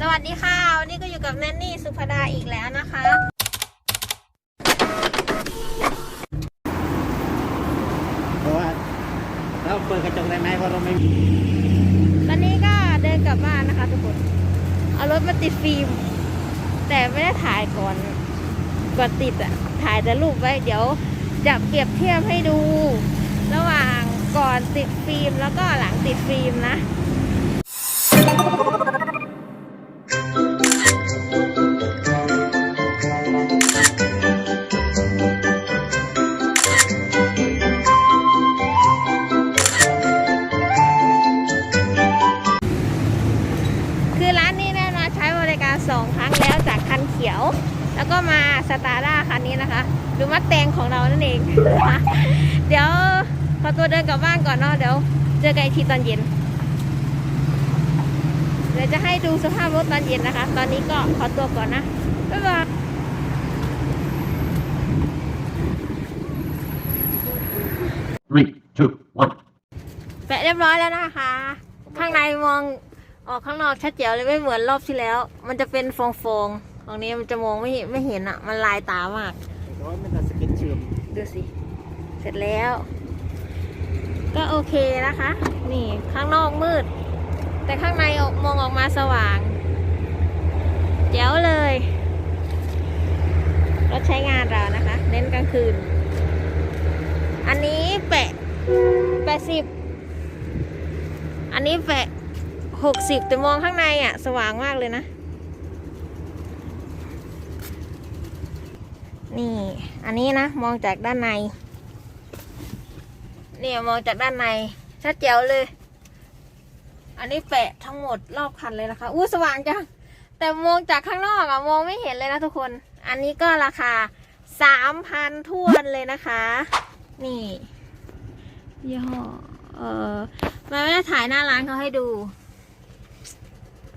สวัสดีค่ะ วันนี้ก็อยู่กับแนนนี่สุภดาอีกแล้วนะคะ เพราะว่าเราเปิดกระจกได้ไหมเพราะเราไม่มีตอนนี้ก็เดินกลับบ้านนะคะทุกคน เอารถมาติดฟิล์ม แต่ไม่ได้ถ่ายก่อนก่อนติดอะถ่ายแต่รูปไว้ เดี๋ยวจะเปรียบเทียบให้ดู ระหว่างก่อนติดฟิล์มแล้วก็หลังติดฟิล์มนะ สองครั้งแล้วจากคันเขียว แล้วก็มาสตาร์ด้าคันนี้นะคะหรือมัดแตงของเรานั่นเองเดี๋ยวขอตัวเดินกลับบ้านก่อนเนาะเดี๋ยวเจอกันอีกทีตอนเย็นเดี๋ยวจะให้ดูสภาพรถตอนเย็นนะคะ ตอนนี้ก็ขอตัวก่อนนะ บ๊ายบาย Three, two, one. แปะเรียบร้อยแล้วนะคะ ข้างในมอง ออกข้างนอกชัดเจ๋วเลยไม่เหมือนรอบที่แล้ว มันจะเป็นฟองๆตรงนี้มันจะมองไม่เห็นไม่เห็นอะ่ะ มันลายตามากแต่ว่ามันจะสกินเชื่อมดูสิ เสร็จแล้ว ก็โอเคนะคะ นี่ข้างนอกมืด แต่ข้างในออกมองออกมาสว่าง แจ๋วเลยรถใช้งานเรานะคะ เน้นกลางคืน อันนี้แปะแปดสิบอันนี้แปะ หกสิบแต่มองข้างในอะ สว่างมากเลยนะ นี่ อันนี้นะ มองจากด้านใน เนี่ยมองจากด้านใน ชัดแจ๋วเลย อันนี้แปะทั้งหมดรอบคันเลยนะคะ อู้สว่างจัง แต่มองจากข้างนอกอะมองไม่เห็นเลยนะทุกคน อันนี้ก็ราคาสามพันทวนเลยนะคะ นี่ยี่ห้อเออมาไม่ได้ถ่ายหน้าร้านเขาให้ดู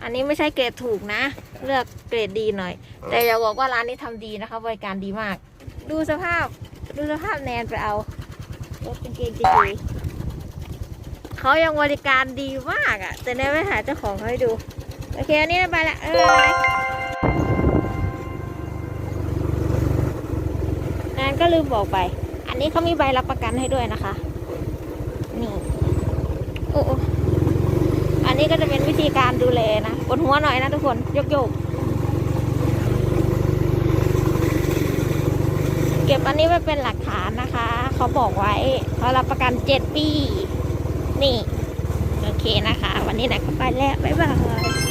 อันนี้ไม่ใช่เกรดถูกนะ เลือกเกรดดีหน่อย แต่อย่าบอกว่าร้านนี้ทำดีนะคะ บริการดีมาก ดูสภาพ ดูสภาพแนนไปเอารถกางเกงจีเขายังบริการดีมากอะ่ะ แต่แนนไม่ถ่าเจ้าของให้ดู โอเค อันนี้ไปละเออแนนก็ลืมบอกไป อันนี้เขามีใบรับประกันให้ด้วยนะคะ นี่ โอ้อันนี้ก็จะ ธีการดูแลนะปวดหัวหน่อยนะทุกคนยกโยกเก็บอันนี้ไว้เป็นหลักฐานนะคะ เขาบอกไว้เขารับประกันเจ็ดปี นี่ โอเคนะคะ วันนี้นะก็ไปแล้ว บ๊ายบาย